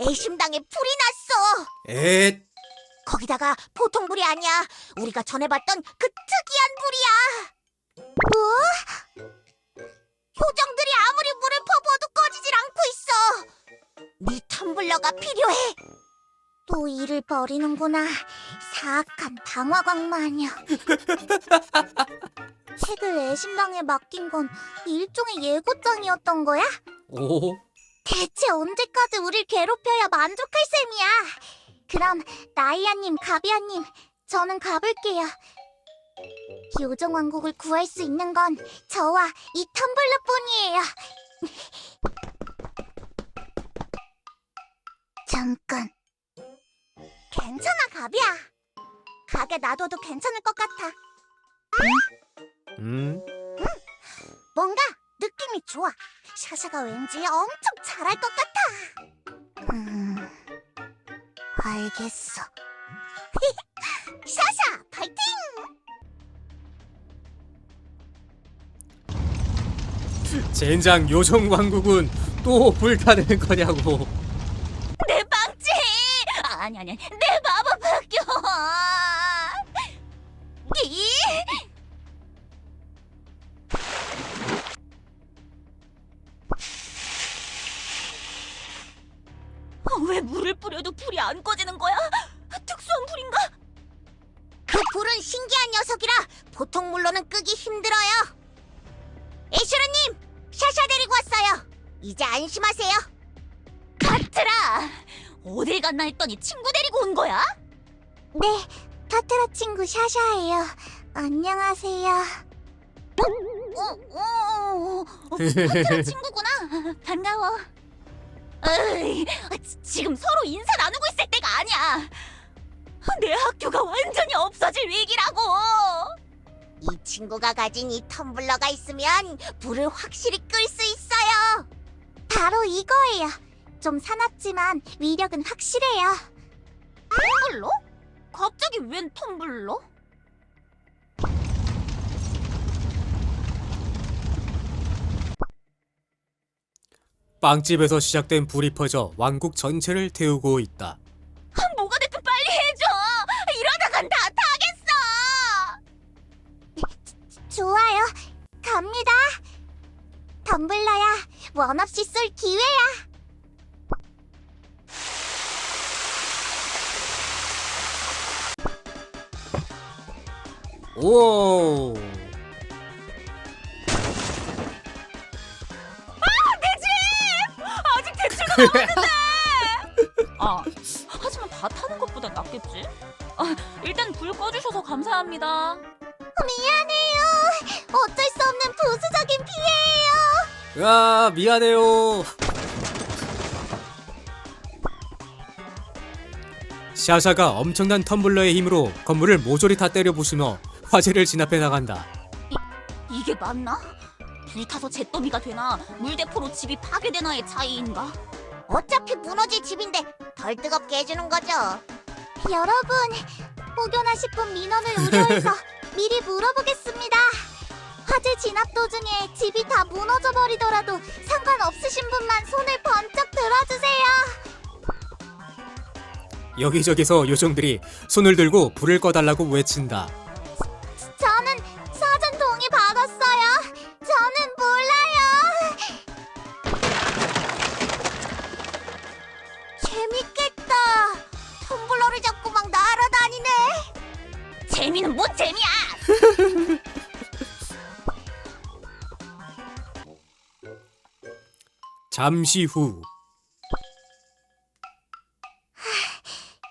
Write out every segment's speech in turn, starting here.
애심당에 불이 났어. 엣 거기다가 보통 불이 아니야. 우리가 전에 봤던 그 특이한 불이야. 뭐? 효정들이 아무리 물을 퍼부어도 꺼지질 않고 있어. 네 텀블러가 필요해. 또 일을 벌이는구나. 사악한 방화광 마녀. 책을 애심당에 맡긴 건 일종의 예고장이었던 거야? 오 대체 언제까지 우릴 괴롭혀야 만족할 셈이야? 그럼 나이아님, 가비아님, 저는 가볼게요. 요정 왕국을 구할 수 있는 건 저와 이 텀블러뿐이에요. 잠깐. 괜찮아, 가비야. 가게 놔둬도 괜찮을 것 같아. 음 뭔가 느낌이 좋아. 샤샤가 왠지 엄청 잘할 것 같아. 음, 알겠어. 샤샤, 파이팅! 젠장 요정 왕국은 또 불타는 거냐고 이제 안심하세요. 카트라, 어딜 갔나 했더니 친구 데리고 온 거야? 네, 카트라 친구 샤샤예요. 안녕하세요. 어, 어, 어, 카트라 친구구나. 반가워. 으이, 지- 지금 서로 인사 나누고 있을 때가 아니야. 내 학교가 완전히 없어질 위기라고. 이 친구가 가진 이 텀블러가 있으면 불을 확실히 끌 수 있어요. 바로 이거예요. 좀 사납지만 위력은 확실해요. 텀블러? 갑자기 웬 텀블러? 빵집에서 시작된 불이 퍼져 왕국 전체를 태우고 있다 뭐가 됐든 빨리 해줘. 이러다간 다 타겠어. 좋아요. 갑니다. 덤블러야, 원 없이 쏠 기회야. 오 아직 대출도 아, 하지만 다 타는 것보다 낫겠지? 아, 일단 불 꺼주셔서 감사합니다. 야 미안해요 샤샤가 엄청난 텀블러의 힘으로 건물을 모조리 다 때려 부수며 화재를 진압해 나간다 이게 맞나? 불타서 잿더미가 되나 물대포로 집이 파괴되나의 차이인가? 어차피 무너질 집인데 덜 뜨겁게 해주는 거죠. 여러분, 혹여나 싶은 민원을 우려해서 미리 물어보겠습니다. 화재 진압 도중에 집이 다 무너져 버리더라도 상관없으신 분만 손을 번쩍 들어주세요. 여기저기서 요정들이 손을 들고 불을 꺼달라고 외친다 잠시 후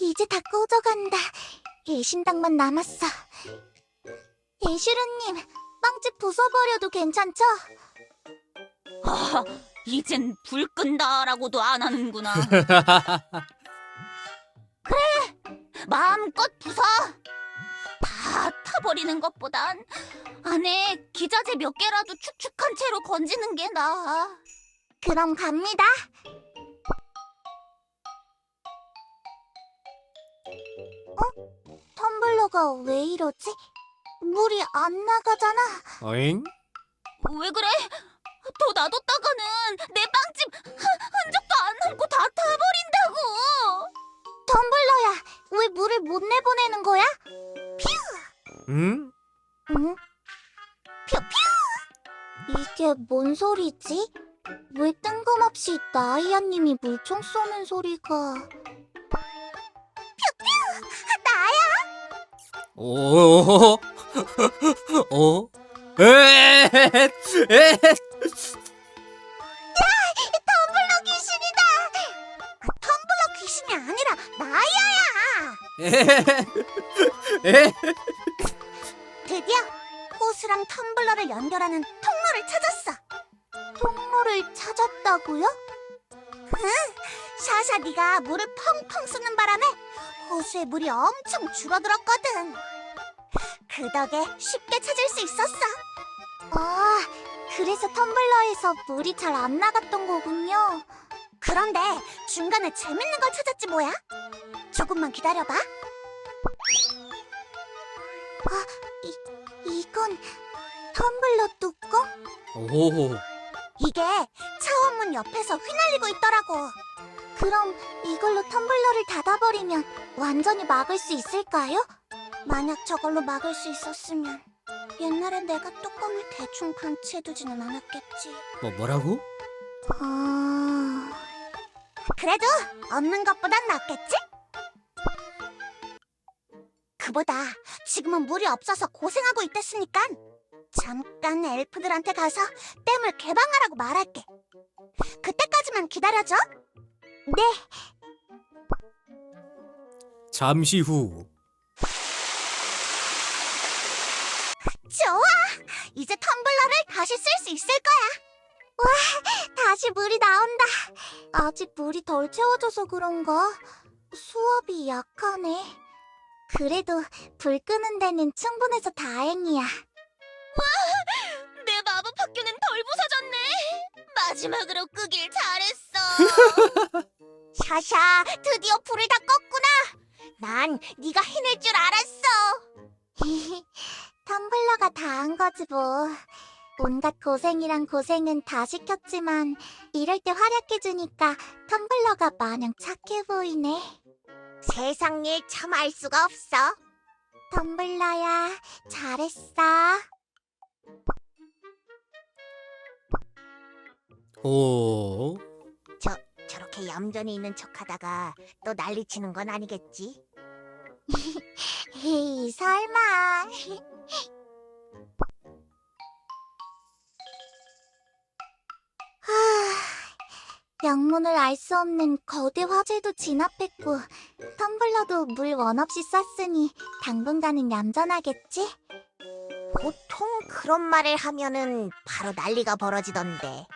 이제 다 꺼져간다. 예신당만 남았어. 예시르님, 빵집 부숴버려도 괜찮죠? 아, 이젠 불 끈다라고도 안 하는구나. 그래, 마음껏 부숴. 다 타버리는 것보단 안에 기자재 몇 개라도 축축한 채로 건지는 게 나아. 그럼 갑니다. 텀블러가 왜 이러지? 물이 안 나가잖아. 어잉? 왜 그래? 더 놔뒀다가는 내 빵집 흔- 흔적도 안 남고 다 타버린다고. 물을 못 내보내는 거야? 응? 응? 퓨퓨! 이게 뭔 소리지? 왜 뜬금없이 나이아님이 물총 쏘는 소리가... 퓨퓨! 나야! 오, 어? 에, 에, 텀블러 귀신이다! 아, 텀블러 귀신이 아니라 나야야! 에, 에, 드디어 호수랑 텀블러를 연결하는 통로를 찾았어. 통로를 찾았다고요? 응. 샤샤 네가 물을 펑펑 쏘는 바람에 호수의 물이 엄청 줄어들었거든. 그 덕에 쉽게 찾을 수 있었어. 아, 그래서 텀블러에서 물이 잘 안 나갔던 거군요. 그런데 중간에 재밌는 걸 찾았지 뭐야? 조금만 기다려봐. 아, 이, 이건 텀블러 뚜껑? 오, 이게 차원문 옆에서 휘날리고 있더라고. 그럼 이걸로 텀블러를 닫아버리면 완전히 막을 수 있을까요? 만약 저걸로 막을 수 있었으면 옛날엔 내가 뚜껑을 대충 방치해두지는 않았겠지. 뭐 뭐라고? 아... 그래도 없는 것보단 낫겠지? 그보다 지금은 물이 없어서 고생하고 있댔으니까 잠깐 엘프들한테 가서 댐을 개방하라고 말할게. 그때까지만 기다려줘. 네, 잠시 후. 좋아. 이제 텀블러를 다시 쓸 수 있을 거야. 와, 다시 물이 나온다. 아직 물이 덜 채워져서 그런가? 수압이 약하네. 그래도 불 끄는 데는 충분해서 다행이야. 와, 내 마법 학교는 덜 부서졌네. 마지막으로 끄길 잘했어. 샤샤, 드디어 불을 다 껐구나. 난 네가 해낼 줄 알았어. 텀블러가 다 한 거지 뭐. 온갖 고생이랑 고생은 다 시켰지만 이럴 때 활약해주니까 텀블러가 마냥 착해 보이네. 세상 일 참 알 수가 없어. 텀블러야, 잘했어. 오, 저렇게 얌전히 있는 척하다가 또 난리치는 건 아니겠지? 에이, 설마. 하, 영문을 알 수 없는 거대 화재도 진압했고 텀블러도 물 원 없이 쐈으니 당분간은 얌전하겠지? 보통 그런 말을 하면은 바로 난리가 벌어지던데.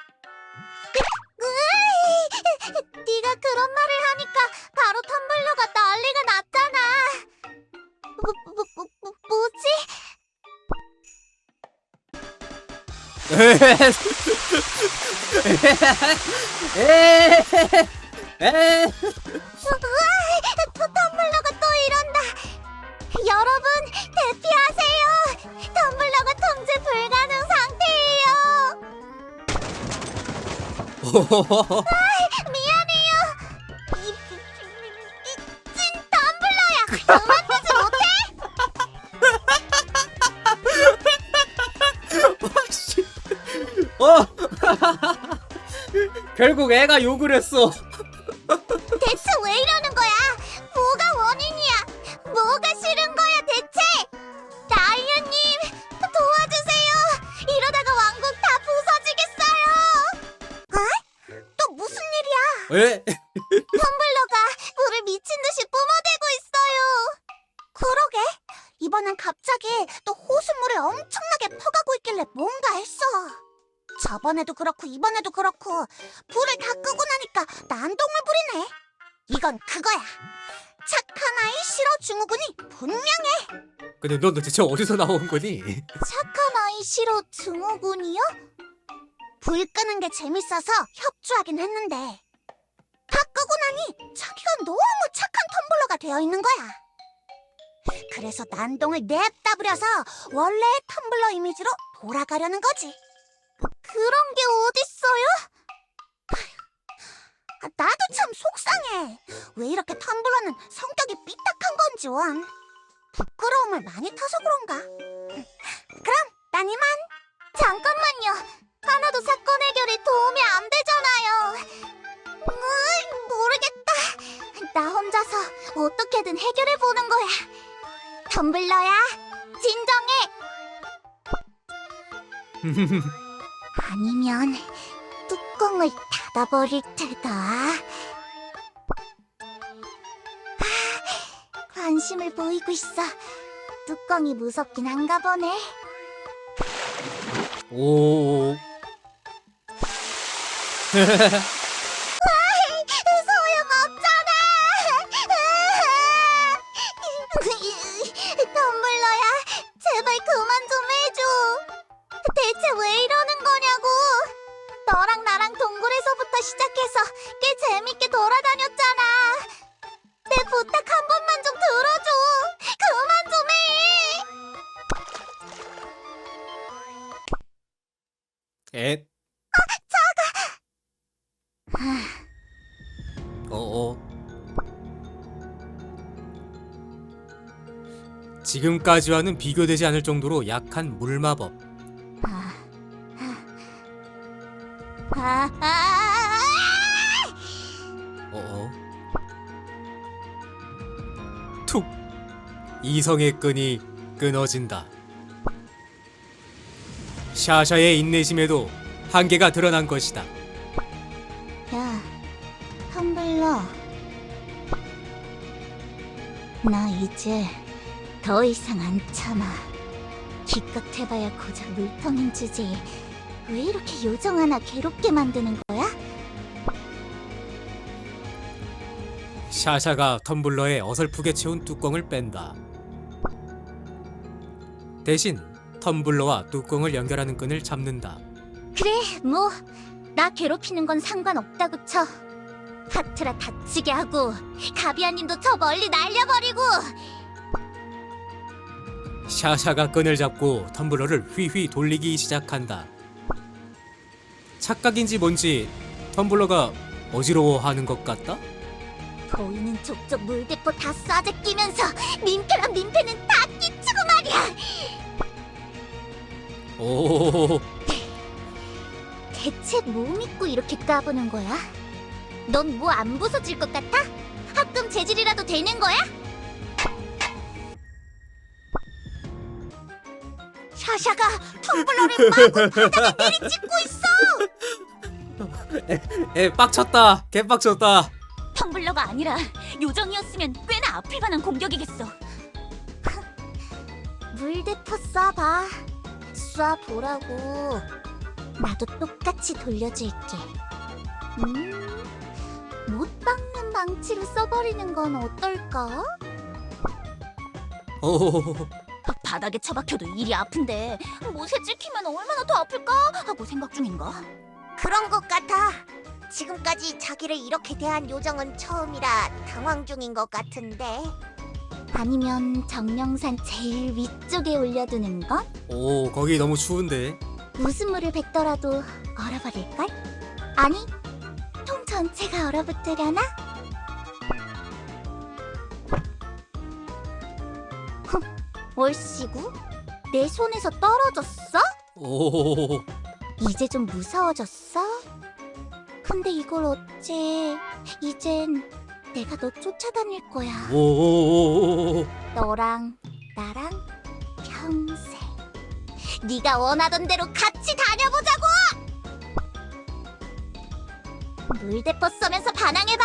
네가 그런 말을 하니까 바로 텀블러가 난리가 났잖아. 뭐, 뭐, 뭐, 뭐, 뭐지? 미안해요. 찐 텀블러야. 그만두지 못해? 씨. 어, 결국 애가 욕을 했어. 했어. 저번에도 그렇고 이번에도 그렇고 불을 다 끄고 나니까 난동을 부리네. 이건 그거야. 착한 아이 싫어 증후군이 분명해. 근데 넌 도대체 어디서 나온 거니? 착한 아이 싫어 증후군이요? 불 끄는 게 재밌어서 협조하긴 했는데 다 끄고 나니 자기가 너무 착한 텀블러가 되어 있는 거야. 그래서 난동을 냅다 부려서 원래의 텀블러 이미지로 돌아가려는 거지. 그런 게 어딨어요? 아, 나도 참 속상해. 왜 이렇게 텀블러는 성격이 삐딱한 건지 원. 부끄러움을 많이 타서 그런가? 그럼 난 이만. 잠깐만요. 하나도 사건 해결에 도움이 안 되잖아요. 으이, 모르겠다. 나 혼자서 어떻게든 해결해 보는 거야. 텀블러야, 진정해. 아니면 뚜껑을 닫아버릴 테다. 아, 관심을 보이고 있어. 뚜껑이 무섭긴 한가 보네. 오. 엣. 어어. 지금까지와는 비교되지 않을 정도로 약한 물마법. 어어. 툭. 이성의 끈이 끊어진다. 샤샤의 인내심에도 한계가 드러난 것이다. 야, 텀블러. 나 이제 더 이상 안 참아. 기껏 해봐야 고작 물텅인 주제에 왜 이렇게 요정 하나 괴롭게 만드는 거야? 샤샤가 텀블러에 어설프게 채운 뚜껑을 뺀다. 대신 텀블러와 뚜껑을 연결하는 끈을 잡는다. 그래, 뭐, 나 괴롭히는 건 상관없다고 쳐. 파트라 다치게 하고, 가비아님도 저 멀리 날려버리고, 샤샤가 끈을 잡고 텀블러를 휘휘 돌리기 시작한다. 착각인지 뭔지 텀블러가 어지러워하는 것 같다? 보이는 족족 물대포 다 쏴재 끼면서 민폐랑 민폐는 다 끼치고 말이야. 오, 대체 뭐 믿고 이렇게 까부는 거야? 넌 뭐 안 부서질 것 같아? 합금 재질이라도 되는 거야? 샤샤가 텀블러를 마구 바닥에 내리찍고 있어! 에 빡쳤다, 개 빡쳤다. 텀블러가 아니라 요정이었으면 꽤나 아플 만한 공격이겠어. 물대포 쏴봐. 쏴보라고. 나도 똑같이 돌려줄게. 음, 못 박는 방치를 써버리는 건 어떨까? 오, 바닥에 처박혀도 일이 아픈데 못에 찍히면 얼마나 더 아플까 하고 생각 중인가? 그런 것 같아. 지금까지 자기를 이렇게 대한 요정은 처음이라 당황 중인 것 같은데. 아니면 정령산 제일 위쪽에 올려두는 건? 오, 거기 너무 추운데. 무슨 물을 뱉더라도 얼어버릴걸? 아니, 통 전체가 얼어붙으려나? 흠, 얼씨구? 내 손에서 떨어졌어? 오, 이제 좀 무서워졌어? 근데 이걸 어째... 이젠 내가 너 쫓아다닐 거야. 오, 너랑 나랑 평생. 네가 원하던 대로 같이 다녀보자고. 물대포 쏘면서 반항해봐.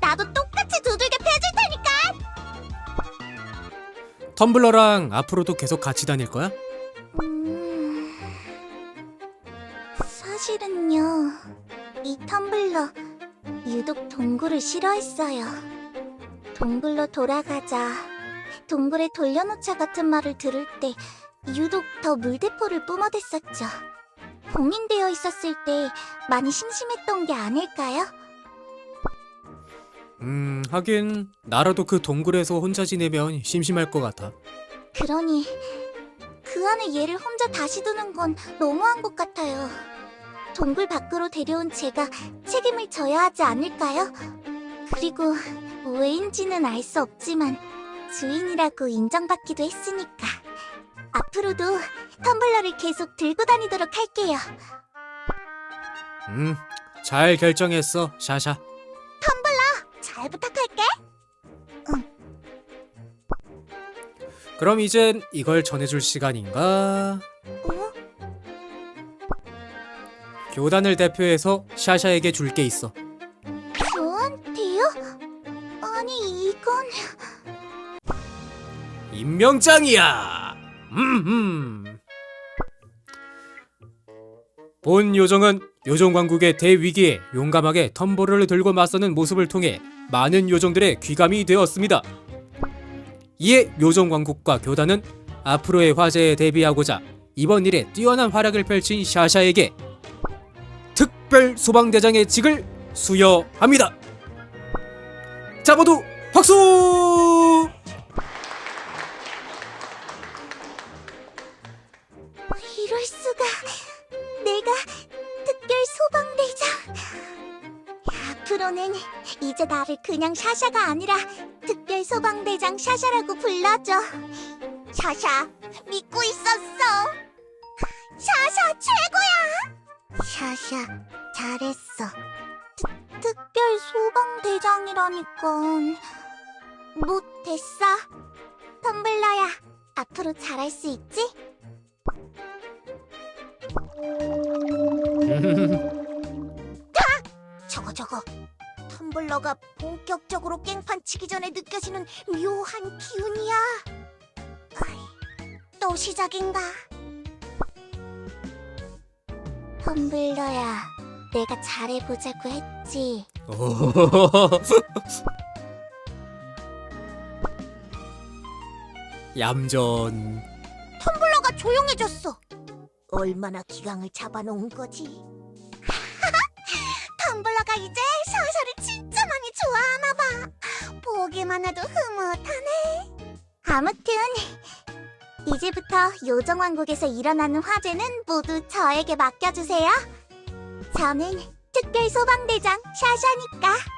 나도 똑같이 두들겨 패줄 테니까. 텀블러랑 앞으로도 계속 같이 다닐 거야? 음... 사실은요, 이 텀블러 유독 동굴을 싫어했어요. 동굴로 돌아가자, 동굴에 돌려놓자 같은 말을 들을 때 유독 더 물대포를 뿜어댔었죠. 봉인되어 있었을 때 많이 심심했던 게 아닐까요? 음, 하긴 나라도 그 동굴에서 혼자 지내면 심심할 것 같아. 그러니 그 안에 얘를 혼자 다시 두는 건 너무한 것 같아요. 동굴 밖으로 데려온 제가 책임을 져야 하지 않을까요? 그리고 왜인지는 알 수 없지만 주인이라고 인정받기도 했으니까 앞으로도 텀블러를 계속 들고 다니도록 할게요. 음, 잘 결정했어, 샤샤. 잘 부탁할게. 그럼 이젠 이걸 전해줄 시간인가? 교단을 대표해서 샤샤에게 줄 게 있어. 저한테요? 아니 이건 임명장이야. 음. 본 요정은 요정 왕국의 대위기에 용감하게 텀보를 들고 맞서는 모습을 통해 많은 요정들의 귀감이 되었습니다. 이에 요정 왕국과 교단은 앞으로의 화제에 대비하고자 이번 일에 뛰어난 활약을 펼친 샤샤에게 특별 소방대장의 직을 수여합니다. 자 모두 박수! 이럴 수가. 내가 특별 소방대장. 앞으로는 이제 나를 그냥 샤샤가 아니라 특별 소방대장 샤샤라고 불러줘. 샤샤, 믿고 있었어. 샤샤 최고야. 샤샤, 잘했어. 특, 특별 소방대장이라니까. 못했어. 텀블러야, 앞으로 잘할 수 있지? 저거 저거 텀블러가 본격적으로 깽판 치기 전에 느껴지는 묘한 기운이야 아이, 또 시작인가 텀블러야 내가 잘해보자고 했지. 얌전. 텀블러가 조용해졌어. 얼마나 기강을 잡아놓은 거지. 텀블러가 이제 샤샤를 진짜 많이 좋아하나 봐. 보기만 해도 흐뭇하네. 아무튼 이제부터 요정왕국에서 일어나는 화재는 모두 저에게 맡겨주세요 저는 특별 소방대장 샤샤니까